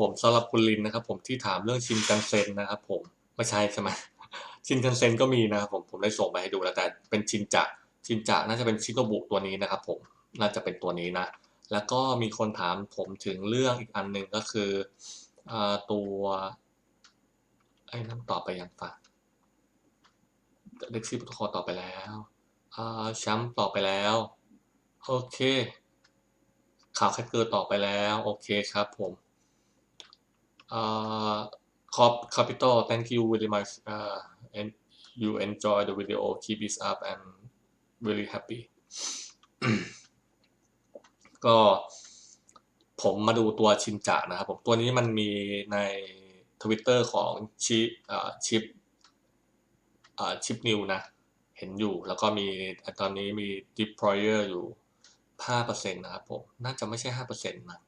ผมสำหรับคุณลินนะครับ ผมที่ถามเรื่องชินกันเซ็นนะครับ ผมไม่ใช่ใช่ไหมชินกันเซ็นก็มีนะครับผมผมได้ส่งไปให้ดูแล้วแต่เป็นชินจะชินจะน่าจะเป็นชิโนบุตัวนี้นะครับ ผมน่าจะเป็นตัวนี้นะ แล้วก็มีคนถามผมถึงเรื่องอีกอันหนึ่งก็คืออตัวไอ้นั่นตอบไปยังฝากเล็กซี่โปรโตคอลต่อไปแล้วแชมป์ต่อไปแล้ว โอเค ข่าวแคทเกอร์ต่อไปแล้ว โอเคครับผม อ่าคอป capital thank you very much uh, and you enjoy the video keep it up and very happy ก็ผมมาดูตัวชินจะนะครับผมตัวนี้มันมีในทวิตเตอร์ของชิชิปชิปนิวนะ เห็นอยู่แล้วก็มีตอนนี้มี deployer อยู่ห้าเปอร์เซ็นต์นะครับผม น่าจะไม่ใช่ห้าเปอร์เซ็นต์นะ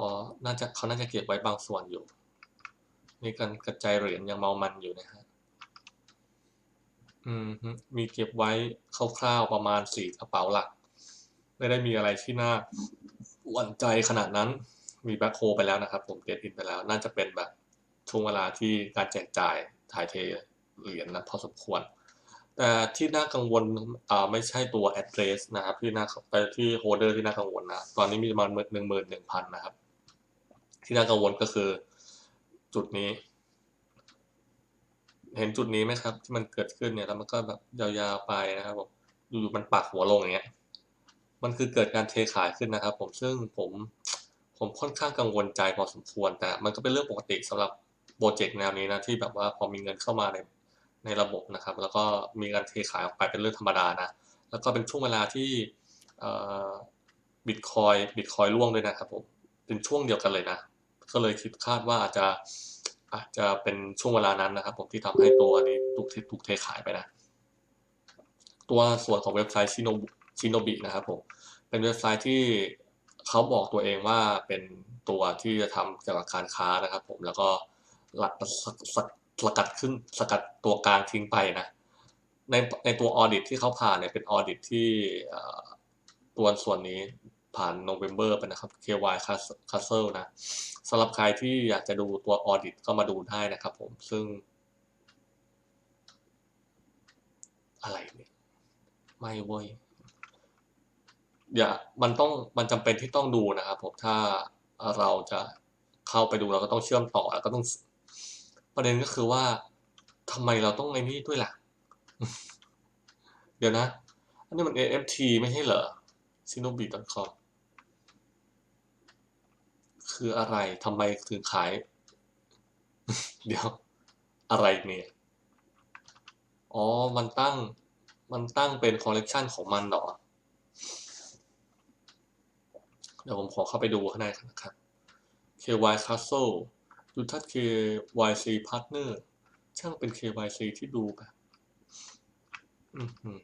เพราะน่าจะเขาน่าจะเก็บไว้บางส่วนอยู่นี่การกระจายเหรียญยังเมามันอยู่นะฮะอืมมีเก็บไว้คร่าวๆประมาณสี่กระเป๋าหลัก ไม่ได้มีอะไรที่น่าหวั่นใจขนาดนั้น มีแบ็คโฮไปแล้วนะครับ ผมเก็บอินไปแล้ว น่าจะเป็นแบบช่วงเวลาที่การแจกจ่ายถ่ายเทเหรียญนะพอสมควร แต่ที่น่ากังวลอ่าไม่ใช่ตัว address นะครับ ที่น่าไปที่โฮเดอร์ที่น่ากังวลนะ ตอนนี้มีประมาณหนึ่งหมื่นหนึ่งพันนะครับ ที่น่ากังวลก็คือ จุดนี้ เห็นจุดนี้ไหมครับ ที่มันเกิดขึ้นเนี่ยแล้วมันก็แบบยาวๆไปนะครับผมอยู่ๆมันปักหัวลงอย่างเงี้ย มันคือเกิดการเทขายขึ้นนะครับ ผมซึ่งผมผมค่อนข้างกังวลใจพอสมควร แต่มันก็เป็นเรื่องปกติสำหรับโปรเจกต์แนวนี้นะที่แบบว่าพอมีเงินเข้ามาในในระบบนะครับ แล้วก็มีการเทขายออกไปเป็นเรื่องธรรมดานะแล้วก็เป็นช่วงเวลาที่บิตคอยบิตคอยร่วงด้วยนะครับผมเป็นช่วงเดียวกันเลยนะ ก็เลยคิดคาดว่าอาจจะอาจจะเป็นช่วงเวลานั้นนะครับ ผมที่ทำให้ตัวนี้ถูกถูกเทขายไปนะ ตัวส่วนของเว็บไซต์ชิโนชิโนบินะครับผมเป็นเว็บไซต์ที่เขาบอกตัวเองว่าเป็นตัวที่จะทำเกี่ยวกับการค้านะครับ ผมแล้วก็สกัดขึ้นสกัดตัวกลางทิ้งไปนะในในตัวออดิตที่เขาผ่านเนี่ยเป็นออดิตที่ตัวส่วนนี้ ผ่านโนเวม ber ไปนะครับ KY Castle นะสำหรับใครที่อยากจะดูตัวออดิตก็มาดูได้นะครับผม ซึ่ง อะไรเนี่ยไม่เว้ยอย่ามันต้องมันจำเป็นที่ต้องดูนะครับผมถ้าเราจะเข้าไปดูเราก็ต้องเชื่อมต่อแล้วก็ต้อง ประเด็นก็คือว่าทำไมเราต้องไอ้นี่ด้วยล่ะ เดี๋ยวนะ อันนี้มัน AFT ไม่ใช่เหรอ s i n o b i c o m คืออะไรทำไมถึงขาย เดี๋ยว อะไรเนี่ย อ๋อ มันตั้ง มันตั้งเป็นคอลเลกชันของมันเหรอ เดี๋ยวผมขอเข้าไปดูข้างในนะครับ KY Castle ดูทัศ KYC Partner ช่างเป็น KYC ที่ดูแบบ อืม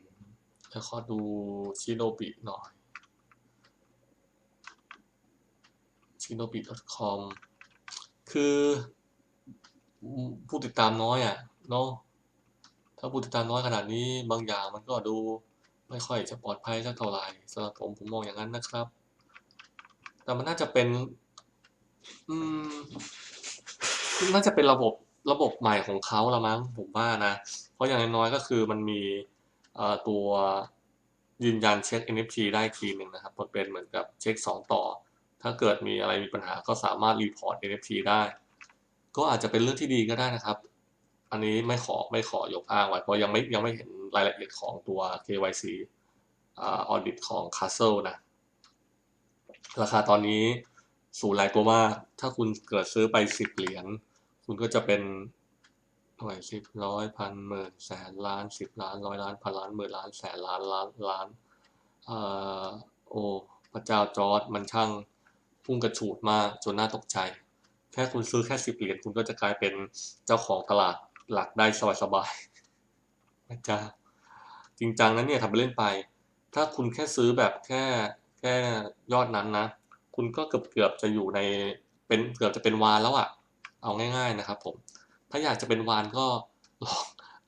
แล้วขอดูชิโนบิหน่อย shinobi.com คือผู้ติดตามน้อยอะเนาะถ้าผู้ติดตามน้อยขนาดนี้บางอย่างมันก็ดูไม่ค่อยจะปลอดภัยสักเท่าไหร่สำหรับผมผมมองอย่างนั้นนะครับ แต่มันน่าจะเป็น อืมน่าจะเป็นระบบระบบใหม่ของเขาละมั้งผมว่านะ เพราะอย่างน้อยก็คือมันมีตัวยืนยันเช็ค NFT ได้ทีหนึ่งนะครับมันเป็นเหมือนกับเช็คสองต่อ ถ้าเกิดมีอะไรมีปัญหาก็สามารถรีพอร์ต NFT ได้ ก็อาจจะเป็นเรื่องที่ดีก็ได้นะครับ อันนี้ไม่ขอไม่ขอยกอ้างไว้เพราะยังไม่ยังไม่เห็นรายละเอียดของตัว KYC ออดิตของ Castle นะ ราคาตอนนี้สูงหลายตัวมากถ้าคุณเกิดซื้อไปสิบเหรียญคุณก็จะเป็นหน่วยสิบร้อยพันหมื่นแสนล้านสิบล้านร้อยล้านพันล้านหมื่นล้านแสนล้านล้านล้านเอ่อโอ้พระเจ้าจอร์ดมันช่าง พุ่งกระฉูดมากจนน่าตกใจ แค่คุณซื้อแค่สิบเหรียญคุณก็จะกลายเป็นเจ้าของตลาดหลักได้สบายๆนะจ๊ะจริงจังนั้นเนี่ยทำไปเล่นไป ถ้าคุณแค่ซื้อแบบแค่แค่ยอดนั้นนะ คุณก็เกือบเกือบจะอยู่ในเป็นเกือบจะเป็นวานแล้วอะ่ะ เอาง่าย ๆนะครับ ผม ถ้าอยากจะเป็นวานก็ลอง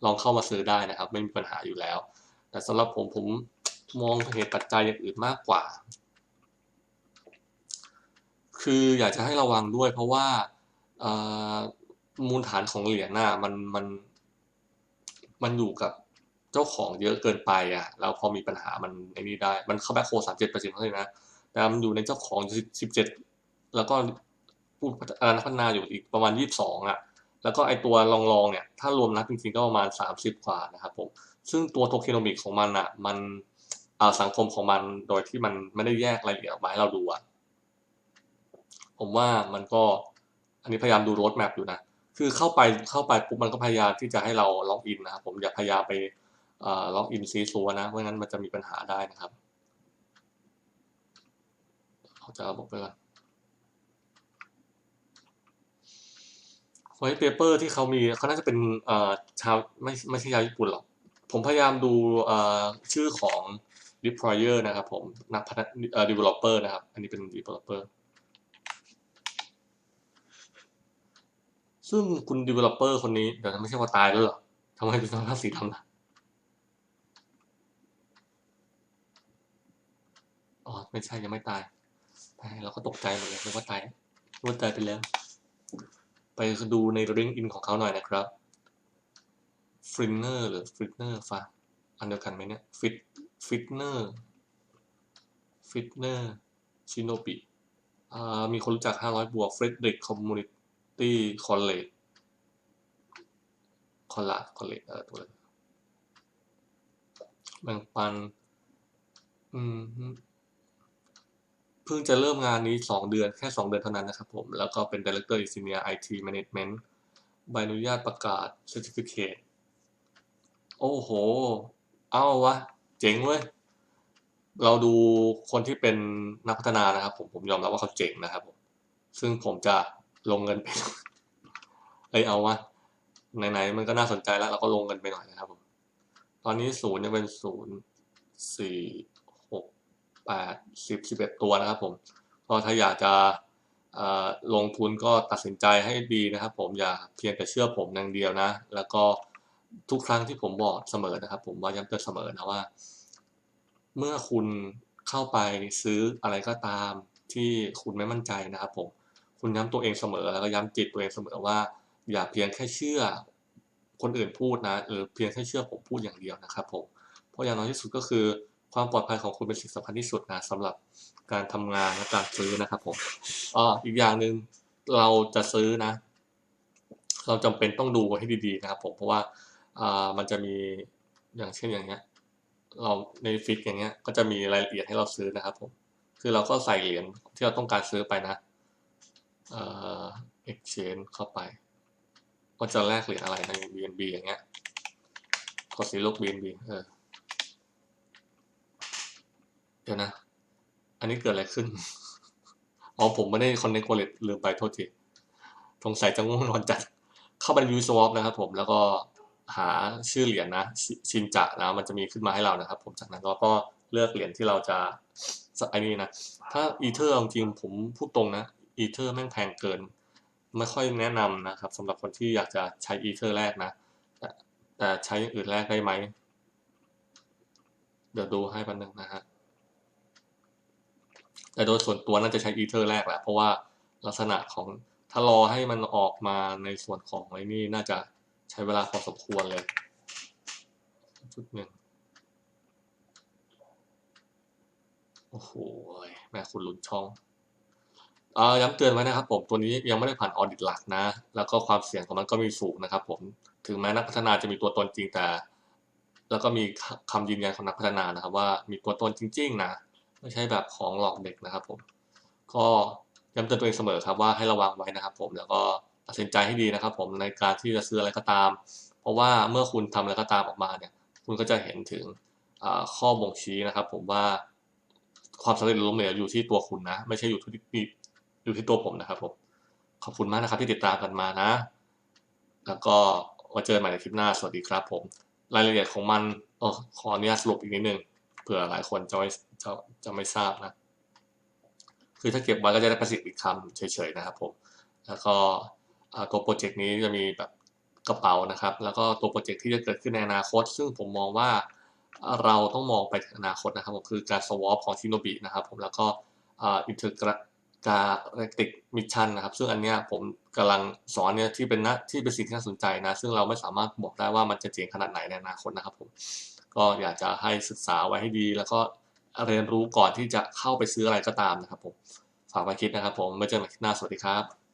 ลองเข้ามาซื้อได้นะครับ ไม่มีปัญหาอยู่แล้ว แต่สำหรับผมผมมองเหตุปัจจัยอย่างอื่นมากกว่า คืออยากจะให้ระวังด้วย เพราะว่ามูลฐานของเหรียญน่ะมันมันมันอยู่กับเจ้าของเยอะเกินไปอะแล้วพอมีปัญหามันไอ้นี่ได้ มันเข้าแบ็คโคสามเจ็ดเปอร์เซ็นต์เท่านั้นนะแต่มันอยู่ในเจ้าของสิบเจ็ดแล้วก็ผู้พัฒนาอยู่อีกประมาณยี่สิบสองอะ แล้วก็ไอตัวลองๆเนี่ย ถ้ารวมนับจริงๆก็ประมาณสามสิบกว่านะครับผม ซึ่งตัวโทเคโนมิกของมันอะ มันเอาสังคมของมันโดยที่มันไม่ได้แยกรายละเอียดออกมาให้เราดูอะ ผมว่ามันก็อันนี้พยายามดูโรดแมพอยู่นะ คือเข้าไปเข้าไปปุ๊บมันก็พยายามที่จะให้เราล็อกอินนะครับผมอย่าพยายามไปล็อกอินซีซัวนะเพราะงั้นมันจะมีปัญหาได้นะครับเขาจะระบอกไปก่อนไวท์เปเปอร์ที่เขามีเขาน่าจะเป็นชาวไม่ไม่ใช่ชาวญี่ปุ่นหรอก ผมพยายามดูชื่อของ deployer นะครับผมนักพัฒนา developer นะครับ อันนี้เป็น developer ซึ่งคุณ developer คนนี้เดี๋ยวไม่ใช่ว่าตายแล้วหรอทำไมเป็นสภาพสีดำล่ะอ๋อไม่ใช่ยังไม่ตายตายเราก็ตกใจหมือนกันนึกว่าตายนึกว่าตายไปแล้ว ไปดูใน link in ของเขาหน่อยนะครับฟรินเนอร์หรือฟรินเนอร์ฟ้าอันเดียวกันไหมเนี่ยฟิตฟิตเนอร์ฟิตเนอร์ชิโนบิมีคนรู้จัก 500 บวกเฟรดริกคอมมูนิต คอลเลจคอลลาคอลเลจเออตัวแบ่งปัน อืมเพิ่งจะเริ่มงานนี้สองเดือนแค่สองเดือนเท่านั้นนะครับผม แล้วก็เป็น Director Senior IT Management ใบอนุญาตประกาศ Certificate โอ้โห เอาวะ เจ๋งเว้ย เราดูคนที่เป็นนักพัฒนานะครับผม ผมยอมรับว่าเขาเจ๋งนะครับผม ซึ่งผมจะ ลงเงินไปเอ้ยเอาวะไหนๆมันก็น่าสนใจแล้ว เราก็ลงเงินไปหน่อยนะครับผมตอนนี้ศูนย์จะเป็นศูนย์สี่หกแปดสิบสิบเอ็ดตัวนะครับผมก็ถ้าอยากจะลงทุนก็ตัดสินใจให้ดีนะครับ ผมอย่าเพียงแต่เชื่อผมอย่างเดียวนะ แล้วก็ทุกครั้งที่ผมบอกเสมอนะครับ ผมว่าย้ำเตือนเสมอนะว่า เมื่อคุณเข้าไปซื้ออะไรก็ตามที่คุณไม่มั่นใจนะครับผม คุณย้ำตัวเองเสมอแล้วก็ย้ำจิตตัวเองเสมอว่า อย่าเพียงแค่เชื่อ คนอื่นพูดนะหรือเพียงแค่เชื่อผมพูดอย่างเดียวนะครับผมเพราะอย่างน้อยที่สุดก็คือความปลอดภัยของคุณเป็นสิ่งสำคัญที่สุดนะสำหรับการทำงานและการซื้อนะครับผมอ๋ออีกอย่างหนึ่งเราจะซื้อนะ เราจำเป็นต้องดูให้ดีๆนะครับผมเพราะว่าอ่ามันจะมีอย่างเช่นอย่างเงี้ย เราในฟิกอย่างเงี้ยก็จะมีรายละเอียดให้เราซื้อนะครับผมคือเราก็ใส่เหรียญที่เราต้องการซื้อไปนะ exchange เข้าไปก็จะแลกเหรียญอะไรใน BNB อย่างเงี้ยกดสีลูก BNB เออเดี๋ยวนะ อันนี้เกิดอะไรขึ้น อ๋อผมไม่ได้คอนเนคโวลเลตลืมไปโทษทีสงสัยจะง่วงนอนจัด เข้าไปใน Uniswap นะครับผม แล้วก็หาชื่อเหรียญนะ ชินจะนะ มันจะมีขึ้นมาให้เรานะครับ ผมจากนั้นเราก็เลือกเหรียญที่เราจะไอ้นี่นะ ถ้าอีเทอร์จริงผมพูดตรงนะ อีเทอร์แม่งแพงเกิน ไม่ค่อยแนะนำนะครับสำหรับคนที่อยากจะใช้อีเทอร์แรกนะแต่ใช้อย่างอื่นแรกได้ไหม เดี๋ยวดูให้ปันหนึ่งนะฮะแต่โดยส่วนตัวน่าจะใช้อีเทอร์แรกแหละเพราะว่าลักษณะของถ้ารอให้มันออกมาในส่วนของไอ้นี่น่าจะใช้เวลาพอสมควรเลยจุดหนึ่งโอ้โหแม่คุณลุ้นช่อง ย้ำเตือนไว้นะครับผมตัวนี้ยังไม่ได้ผ่านออดิตหลักนะ แล้วก็ความเสี่ยงของมันก็มีสูงนะครับผมถึงแม้นักพัฒนาจะมีตัวตนจริงแต่ แล้วก็มีคำยืนยันของนักพัฒนานะครับ ว่ามีตัวตนจริง ๆ นะไม่ใช่แบบของหลอกเด็กนะครับ ผม ก็ย้ำเตือนตัวเองเสมอครับว่าให้ระวังไว้นะครับ ผมแล้วก็ตัดสินใจให้ดีนะครับ ผมในการที่จะซื้ออะไรก็ตาม เพราะว่าเมื่อคุณทำอะไรก็ตามออกมาเนี่ย คุณก็จะเห็นถึงข้อบ่งชี้นะครับ ผมว่าความสำเร็จล้มเหลวอยู่ที่ตัวคุณนะ ไม่ใช่อยู่ที่ อยู่ที่ตัวผมนะครับผมขอบคุณมากนะครับที่ติดตามกันมานะ แล้วก็มาเจอใหม่ในคลิปหน้าสวัสดีครับผม รายละเอียดของมันออขออนุญาตสรุปอีกนิดนึงเผื่อหลายคนจะไม่จะจะไม่ทราบนะ คือถ้าเก็บไว้ก็จะได้ประสิทธิ์อีกคำเฉยๆนะครับผม แล้วก็ตัวโปรเจกต์นี้จะมีแบบกระเป๋านะครับ แล้วก็ตัวโปรเจกต์ที่จะเกิดขึ้นในอนาคต ซึ่งผมมองว่าเราต้องมองไปถึงอนาคตนะครับผมคือการสวอปของชิโนบินะครับผมแล้วก็อินเทอร์ กาแลคติกมิชชั่นนะครับ ซึ่งอันเนี้ยผมกำลังสอนเนี่ยที่เป็นนะที่เป็นสิ่งที่น่าสนใจนะ ซึ่งเราไม่สามารถบอกได้ว่ามันจะเจ๋งขนาดไหนในอนาคตนะครับผม ก็อยากจะให้ศึกษาไว้ให้ดี แล้วก็เรียนรู้ก่อนที่จะเข้าไปซื้ออะไรก็ตามนะครับผม ฝากไว้คิดนะครับผมไว้เจอกันคลิปหน้าสวัสดีครับ